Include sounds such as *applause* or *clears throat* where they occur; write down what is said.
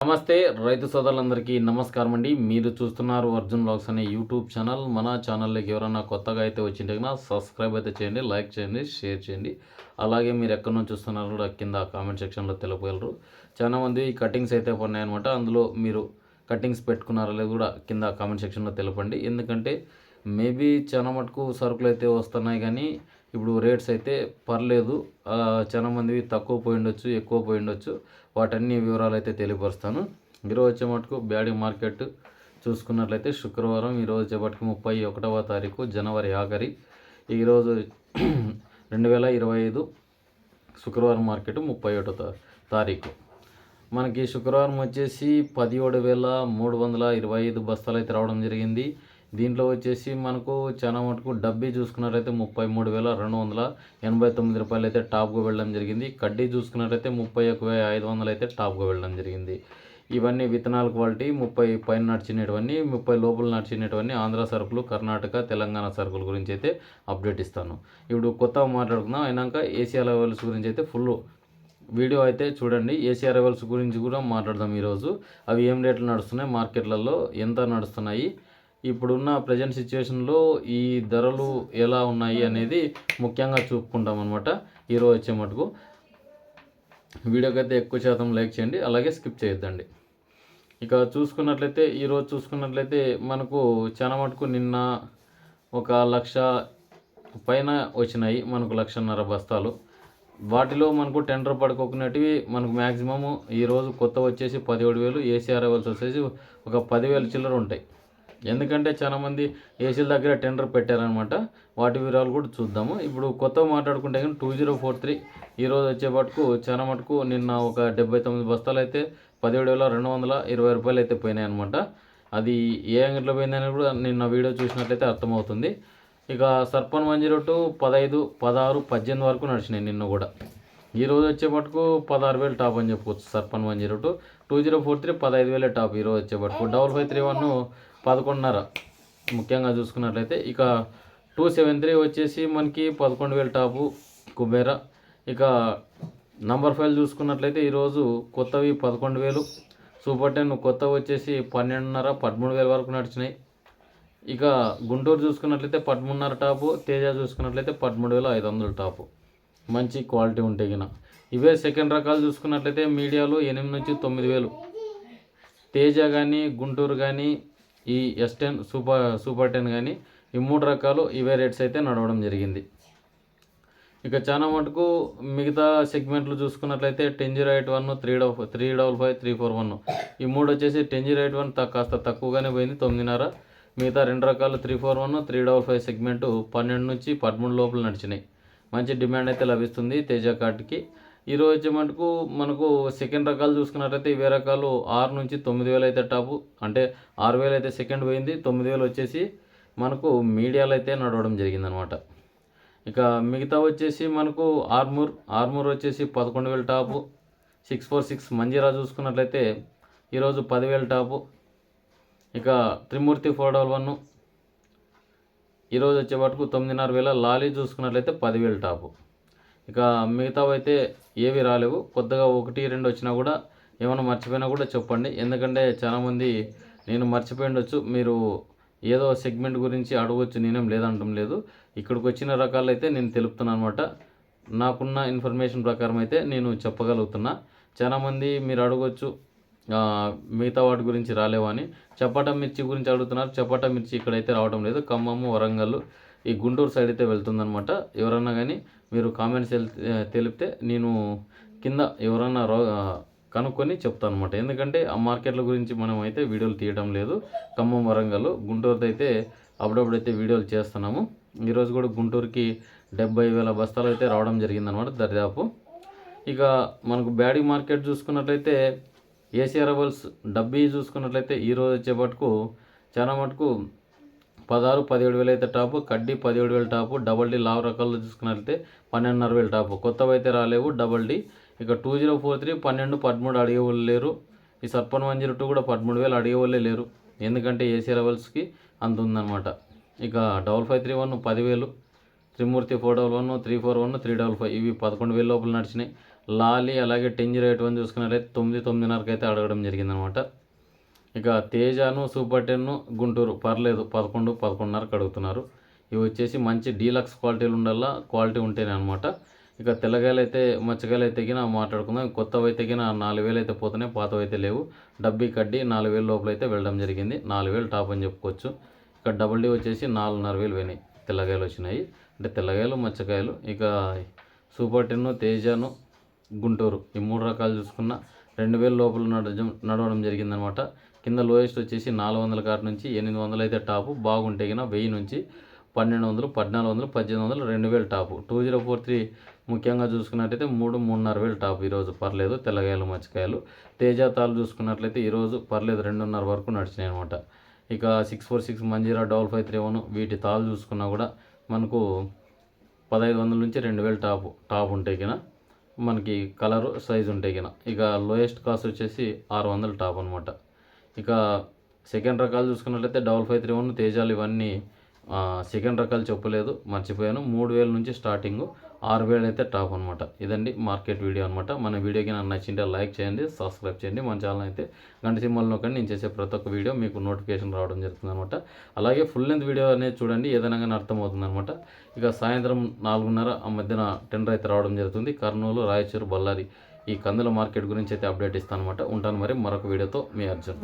నమస్తే రైతు సోదరులందరికీ నమస్కారం అండి. మీరు చూస్తున్నారు అర్జున్ బ్లాగ్స్ అనే యూట్యూబ్ ఛానల్. మన ఛానల్లోకి ఎవరైనా కొత్తగా అయితే వచ్చింటే కన్నా సబ్స్క్రైబ్ అయితే చేయండి లైక్ చేయండి షేర్ చేయండి. అలాగే మీరు ఎక్కడి నుంచి చూస్తున్నారు కూడా కింద కామెంట్ సెక్షన్లో తెలుపగలరు. చాలా మంది కటింగ్స్ అయితే ఉన్నాయన్నమాట అందులో మీరు కటింగ్స్ పెట్టుకున్నారో లేదు కూడా కింద కామెంట్ సెక్షన్లో తెలపండి. ఎందుకంటే మేబీ చాలా మటుకు సరుకులు అయితే వస్తున్నాయి కానీ ఇప్పుడు రేట్స్ అయితే పర్లేదు. చాలా మందివి తక్కువ పోయి ఉండొచ్చు ఎక్కువ పోయి ఉండొచ్చు. వాటన్ని వివరాలు అయితే తెలియపరుస్తాను. ఈరోజు వచ్చే మటుకు బ్యాడీ మార్కెట్ చూసుకున్నట్లయితే శుక్రవారం ఈరోజు వచ్చేపటికి ముప్పై ఒకటవ తారీఖు జనవరి ఆఖరి. ఈరోజు *clears throat* రెండు వేల ఇరవై ఐదు శుక్రవారం మార్కెట్ ముప్పై ఒకటో తారీఖు. మనకి శుక్రవారం వచ్చేసి పదిహేడు వేల మూడు వందల ఇరవై ఐదు బస్తాలు అయితే రావడం జరిగింది. దీంట్లో వచ్చేసి మనకు చాలా మటుకు డబ్బీ చూసుకున్నట్లయితే ముప్పై మూడు వేల రెండు వందల ఎనభై తొమ్మిది రూపాయలు అయితే టాప్గా వెళ్ళడం జరిగింది. కడ్డీ చూసుకున్నట్లయితే ముప్పై ఒక వేల ఐదు వందలు అయితే టాప్గా వెళ్ళడం జరిగింది. ఇవన్నీ విత్తనాల క్వాలిటీ ముప్పై పైన నడిచినటువన్నీ ముప్పై లోపల నడిచినటువన్నీ ఆంధ్ర సరుకులు కర్ణాటక తెలంగాణ సరుకుల గురించి అయితే అప్డేట్ ఇస్తాను. ఇప్పుడు కొత్తగా మాట్లాడుకుందాం. అయినాక ఏసీఆర్ లెవెల్స్ గురించి అయితే ఫుల్ వీడియో అయితే చూడండి. ఏసీఆర్ లెవెల్స్ గురించి కూడా మాట్లాడదాం ఈరోజు. అవి ఏం రేట్లు నడుస్తున్నాయి? మార్కెట్లలో ఎంత నడుస్తున్నాయి? ఇప్పుడున్న ప్రజెంట్ సిచ్యువేషన్లో ఈ ధరలు ఎలా ఉన్నాయి అనేది ముఖ్యంగా చూపుకుంటాం అనమాట ఈరోజు వచ్చే మటుకు. వీడియోకి అయితే ఎక్కువ శాతం లైక్ చేయండి అలాగే స్కిప్ చేయొద్దండి. ఇక చూసుకున్నట్లయితే ఈరోజు చూసుకున్నట్లయితే మనకు చాలా మటుకు నిన్న ఒక లక్ష పైన వచ్చినాయి మనకు లక్షన్నర బస్తాలు. వాటిలో మనకు టెండర్ పడుకోకున్నటివి మనకు మ్యాక్సిమము ఈరోజు కొత్త వచ్చేసి పదిహేడు వేలు ఏసీఆర్ వచ్చేసి ఒక పదివేలు చిల్లర ఉంటాయి. ఎందుకంటే చాలామంది ఏసీల దగ్గర టెండర్ పెట్టారనమాట వాటి వివరాలు కూడా చూద్దాము. ఇప్పుడు కొత్త మాట్లాడుకుంటే కానీ టూ జీరో ఫోర్ త్రీ ఈరోజు వచ్చే మటుకు చాలా మటుకు నిన్న ఒక డెబ్బై తొమ్మిది బస్తాలు అయితే పదిహేడు వేల రెండు వందల ఇరవై రూపాయలు అయితే పోయినాయి అనమాట అది ఏ అంగట్లో పోయిందని కూడా నిన్న వీడియో చూసినట్లయితే అర్థమవుతుంది. ఇక సర్పన్ వన్ జీరో టూ పదహైదు పదహారు పద్దెనిమిది వరకు నడిచినాయి నిన్న కూడా. ఈ రోజు వచ్చే మటుకు పదహారు వేలు టాప్ అని చెప్పుకోవచ్చు సర్పన్ one zero two two zero four three పదహైదు వేలే టాప్ ఈరోజు వచ్చే మటుకు. డబల్ ఫైవ్ త్రీ వన్ పదకొండున్నర. ముఖ్యంగా చూసుకున్నట్లయితే ఇక టూ సెవెన్ త్రీ వచ్చేసి మనకి పదకొండు వేలు టాపు కుబేరా. ఇక నంబర్ ఫైవ్ చూసుకున్నట్లయితే ఈరోజు కొత్తవి పదకొండు వేలు. సూపర్ టెన్ కొత్త వచ్చేసి పన్నెండున్నర పదమూడు వేల వరకు నడిచినాయి. ఇక గుంటూరు చూసుకున్నట్లయితే పదమూడున్నర టాపు తేజ చూసుకున్నట్లయితే పదమూడు వేల ఐదు వందల టాపు. మంచి క్వాలిటీ ఉంటే గిన. ఇవే సెకండ్ రకాలు చూసుకున్నట్లయితే మీడియాలో ఎనిమిది నుంచి తొమ్మిది వేలు. తేజ కానీ గుంటూరు కానీ ఈ S ten super super ten కానీ ఈ మూడు రకాలు ఇవే రేట్స్ అయితే నడవడం జరిగింది. ఇక చాలా మటుకు మిగతా సెగ్మెంట్లు చూసుకున్నట్లయితే ten zero eight one three double three double five three four one ఈ మూడు వచ్చేసి టెన్ జీరో ఎయిట్ వన్ కాస్త తక్కువగానే పోయింది తొమ్మిదిన్నర. మిగతా రెండు రకాలు three four one three double five segment పన్నెండు నుంచి పదమూడు లోపల నడిచినాయి. మంచి డిమాండ్ అయితే లభిస్తుంది తేజ కార్డ్కి. ఈరోజు వచ్చే మటుకు మనకు సెకండ్ రకాలు చూసుకున్నట్లయితే ఇవే రకాలు ఆరు నుంచి తొమ్మిది వేలు అయితే టాపు. అంటే ఆరు వేలు అయితే సెకండ్ పోయింది తొమ్మిది వేలు వచ్చేసి మనకు మీడియాలో అయితే నడవడం జరిగిందనమాట. ఇక మిగతా వచ్చేసి మనకు ఆర్మూర్ ఆర్మూర్ వచ్చేసి పదకొండు వేల top. Six four six Manjeera చూసుకున్నట్లయితే ఈరోజు పదివేల టాపు. ఇక త్రిమూర్తి ఫోర్ డబల్ వన్. ఈరోజు వచ్చే మటుకు తొమ్మిదిన్నర వేల లాలీ చూసుకున్నట్లయితే పదివేల టాపు. ఇక మిగతావి అయితే ఏవి రాలేవు. కొత్తగా ఒకటి రెండు వచ్చినా కూడా ఏమైనా మర్చిపోయినా కూడా చెప్పండి. ఎందుకంటే చాలామంది నేను మర్చిపోయిండొచ్చు మీరు ఏదో సెగ్మెంట్ గురించి అడగవచ్చు నేనేం లేదంటం లేదు. ఇక్కడికి వచ్చిన రకాలు అయితే నేను తెలుపుతున్నాను అనమాట నాకున్న ఇన్ఫర్మేషన్ ప్రకారం అయితే నేను చెప్పగలుగుతున్నా. చాలామంది మీరు అడగవచ్చు మిగతా వాటి గురించి రాలేవా అని. చపాటా మిర్చి గురించి అడుగుతున్నారు. చపాటా మిర్చి ఇక్కడైతే రావడం లేదు. ఖమ్మము వరంగల్ ఈ గుంటూరు సైడ్ అయితే వెళ్తుందనమాట ఎవరన్నా కానీ మీరు కామెంట్స్ తెలిపితే నేను కింద ఎవరన్నా రో- కనుక్కొని చెప్తాను అనమాట ఎందుకంటే ఆ మార్కెట్ల గురించి మనం అయితే వీడియోలు తీయడం లేదు. ఖమ్మం వరంగల్ గుంటూరుతో అయితే అప్పుడప్పుడు అయితే వీడియోలు చేస్తున్నాము. ఈరోజు కూడా గుంటూరుకి డెబ్బై వేల బస్తాలు అయితే రావడం జరిగిందనమాట దరిదాపు. ఇక మనకు బ్యాడీ మార్కెట్ చూసుకున్నట్లయితే ఏసీ అరబల్స్ డబ్బీ చూసుకున్నట్లయితే ఈరోజు వచ్చే మటుకు చాలా మటుకు పదహారు పదిహేడు వేలు అయితే టాపు కడ్డీ పదిహేడు వేలు టాపు డబల్ డీ లావ రకాల్లో చూసుకున్నట్లయితే పన్నెండున్నర వేలు టాపు. కొత్తవి అయితే రాలేవు డబల్ డీ. ఇక టూ జీరో ఫోర్ త్రీ పన్నెండు పదమూడు అడిగే వాళ్ళు లేరు. ఈ సర్పన్ వన్ జీరో టూ కూడా పదమూడు వేలు అడిగే వాళ్ళే లేరు. ఎందుకంటే ఏసీ లెవెల్స్కి అంత ఉందన్నమాట. ఇక డబల్ ఫైవ్ త్రీ వన్ పదివేలు Trimurthi four double one three four one three double five ఇవి పదకొండు వేల లోపల నడిచినాయి. లాలి అలాగే టెంజర్ ఎయిట్ వన్ చూసుకున్నట్లయితే తొమ్మిది తొమ్మిదిన్నరకైతే అయితే అడగడం జరిగిందనమాట ఇక తేజాను సూపర్ టెన్ గుంటూరు పర్లేదు పదకొండు పదకొండున్నరకు అడుగుతున్నారు. ఇవి వచ్చేసి మంచి డీలక్స్ క్వాలిటీలు ఉండాలా క్వాలిటీ ఉంటేనే అనమాట ఇక తెల్లగాయలు అయితే మచ్చగాయలు అయితే గిన మాట్లాడుకుందాం. కొత్తవి అయితే గిన నాలుగు వేలు అయితే పోతున్నాయి పాతవి అయితే లేవు. డబ్బీ కడ్డి నాలుగు వేలు లోపల అయితే వెళ్ళడం జరిగింది. నాలుగు వేలు టాప్ అని చెప్పుకోవచ్చు. ఇక డబుల్ డీ వచ్చేసి నాలుగున్నర వేలు పోయినాయి. తెల్లగాయలు వచ్చినాయి. అంటే తెల్లగాయలు మచ్చకాయలు ఇక సూపర్ టెన్ తేజాను గుంటూరు ఈ మూడు రకాలు చూసుకున్న రెండు వేల లోపల నడవడం నడవడం జరిగిందనమాట. కింద లోయెస్ట్ వచ్చేసి నాలుగు వందల కాట నుంచి ఎనిమిది వందలు అయితే టాపు. బాగుంటే కింద వెయ్యి నుంచి పన్నెండు వందలు పద్నాలుగు వందలు పద్దెనిమిది వందలు రెండు వేలు top. Two zero four three ముఖ్యంగా చూసుకున్నట్టయితే మూడు మూడున్నర వేలు టాప్ ఈరోజు. పర్లేదు తెల్లగాయలు మచ్చకాయలు. తేజాతాలు చూసుకున్నట్లయితే ఈరోజు పర్లేదు రెండున్నర వరకు నడిచినాయి అనమాట. ఇక six four six Manjeera double five three one వీటి తాలు చూసుకున్నా కూడా మనకు పదహైదు వందల నుంచి రెండు వేలు టాపు టాప్ ఉంటాయి కినా మనకి కలరు సైజు ఉంటాయి కినా ఇక లోయెస్ట్ కాస్ట్ వచ్చేసి ఆరు వందల టాప్ అనమాట ఇక సెకండ్ రకాలు చూసుకున్నట్లయితే డబల్ ఫైవ్ త్రీ వన్ తేజాలు ఇవన్నీ సెకండ్ రకాలు చెప్పలేదు మర్చిపోయాను. మూడు వేల నుంచి స్టార్టింగ్ ఆరు వేలు అయితే టాప్ అనమాట ఇదండి మార్కెట్ వీడియో అనమాట మన వీడియోకి నాకు నచ్చింటే లైక్ చేయండి సబ్స్క్రైబ్ చేయండి. మన ఛానల్ అయితే గంట సింబల్ నొక్కండి నేను చేసే ప్రతి ఒక్క వీడియో మీకు నోటిఫికేషన్ రావడం జరుగుతుంది అనమాట అలాగే ఫుల్ లెంత్ వీడియో అనేది చూడండి ఏదైనా కానీ అర్థమవుతుంది అనమాట ఇక సాయంత్రం నాలుగున్నర ఆ మధ్యన టెండర్ అయితే రావడం జరుగుతుంది. కర్నూలు రాయచూరు బళ్ళారి ఈ కందుల మార్కెట్ గురించి అయితే అప్డేట్ ఇస్తాను అనమాట ఉంటాను మరి మరొక వీడియోతో మీ అర్జున్.